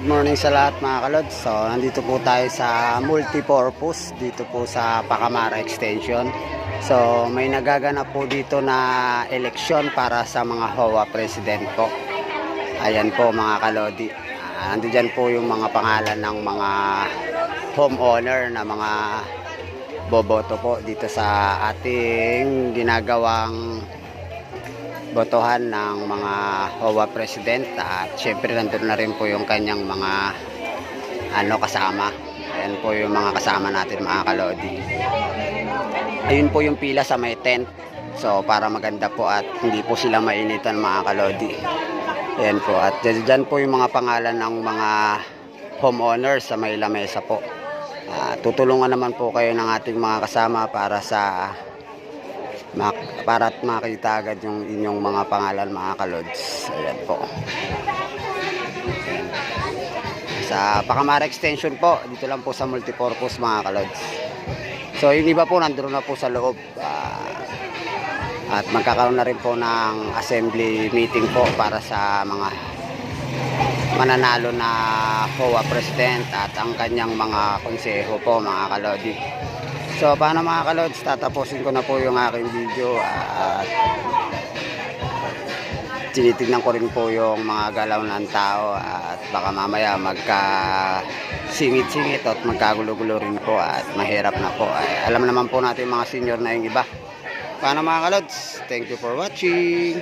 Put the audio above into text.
good morning sa lahat mga kalods. So, nandito po tayo sa multipurpose dito po sa Pacamara Extension. So, may nagaganap po dito na eleksyon para sa mga HOA president po. Ayan po mga kalodi. Ah, Nandiyan po yung mga pangalan ng mga homeowner na mga boboto po dito sa ating ginagawang botohan ng mga HOA president at syempre nandun na rin po yung kanyang mga ano kasama. Ayan po yung mga kasama natin mga kalodi. Ayun po yung pila sa may tent. So para maganda po at hindi po sila mainitan mga kalodi. Ayan po. At dyan po yung mga pangalan ng mga homeowners sa may lamesa po. Ah, tutulungan naman po kayo ng ating mga kasama para sa mak- para at makita agad yung inyong mga pangalan mga kalods. Ayan po. Sa Pacamara Extension po, dito lang po sa multipurpose mga kalods. So yung iba po nandun na po sa loob. Ah, at magkakaroon na rin po ng assembly meeting po para sa mga mananalo na HOA President at ang kanyang mga konseho po mga kalodi. So paano mga kalods, tatapusin ko na po yung aking video at tinitignan ko rin po yung mga galaw ng tao at baka mamaya magka singit-singit at magkagulo-gulo rin po at mahirap na po. Ay, alam naman po natin mga senior na yung iba. Paano mga kalods? Thank you for watching.